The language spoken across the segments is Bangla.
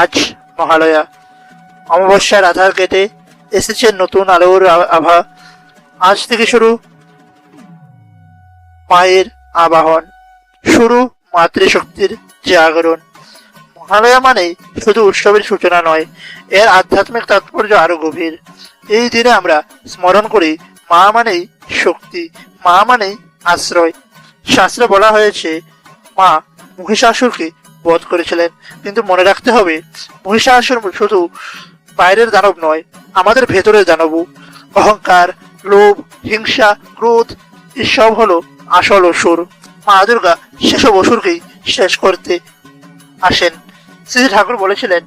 আজ মহালয়া। অমাবস্যার আধার কেটে এসেছে নতুন আলোর আভা। আজ থেকে শুরু মায়ের আবাহন। শুরু মাতৃশক্তির জাগরণ মহালয়া মানে শুধু উৎসবের সূচনা নয়, এর আধ্যাত্মিক তাৎপর্য আরও গভীর। এই দিনে আমরা স্মরণ করি, মা মানেই শক্তি, মা মানেই আশ্রয়। শাস্ত্রে বলা হয়েছে, মা মহিষাসুরকে বধ করেছিলেন। কিন্তু মনে রাখতে হবে মহিষাসুর শুধু বাইরের দানব নয়, আমাদের ভেতরের দানবও। অহংকার, লোভ, হিংসা, ক্রোধ, এসব হলো আসল অসুর। মা দুর্গা সেসব অসুরকেই শেষ করতে আসেন। শ্রী ঠাকুর বলেছিলেন,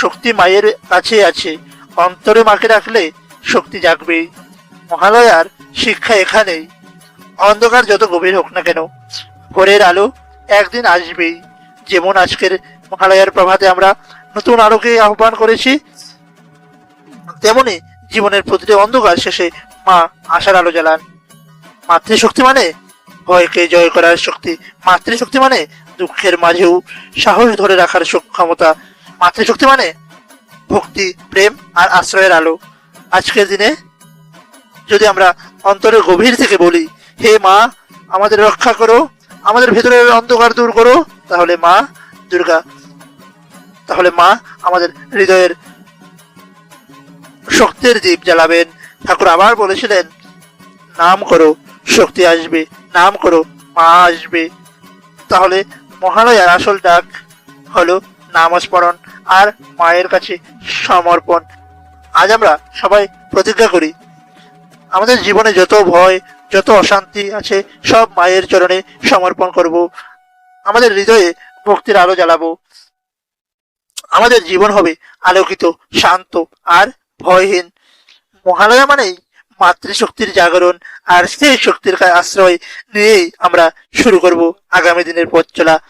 শক্তি মায়ের কাছে আছে, অন্তরে মাকে রাখলে শক্তি জাগবেই। মহালয়ার শিক্ষা এখানেই। অন্ধকার যত গভীর হোক না কেন, ভোরের আলো একদিন আসবেই। যেমন আজকের মহালয়ার প্রভাতে আমরা নতুন আলোকে আহ্বান করেছি, তেমনি জীবনের প্রতিটি অন্ধকার শেষে মা আশার আলো জ্বালান। মাতৃশক্তি মানে ভয়কে জয় করার শক্তি। মাতৃশক্তি মানে দুঃখের মাঝেও সাহস ধরে রাখার ক্ষমতা। মাতৃশক্তি মানে ভক্তি, প্রেম আর আশ্রয়ের আলো। আজকের দিনে যদি আমরা অন্তরের গভীর থেকে বলি, হে মা, আমাদের রক্ষা করো, আমাদের ভেতরের অন্ধকার দূর করো তাহলে মা দুর্গা, তাহলে মা আমাদের হৃদয়ের শক্তির দ্বীপ জ্বালাবেন। ঠাকুর আবার বলেছিলেন, নাম করো, শক্তি আসবে, নাম করো, মা আসবে। তাহলে মহালয়ার আসল ডাক হলো নামস্মরণ আর মায়ের কাছে সমর্পণ। আজ আমরা সবাই প্রতিজ্ঞা করি, আমাদের জীবনে যত ভয়, যত অশান্তি আছে, সব মায়ের চরণে সমর্পণ করব। আমাদের হৃদয়ে ভক্তির আলো জ্বালাবো। আমাদের জীবন হবে আলোকিত, শান্ত আর ভয়হীন। মহালয়া মানেই মাতৃশক্তির জাগরণ আর সেই শক্তির আশ্রয় নিয়েই আমরা শুরু করব আগামী দিনের পথ চলা।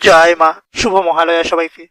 জয় মা, শুভ মহালয়া সবাইকে।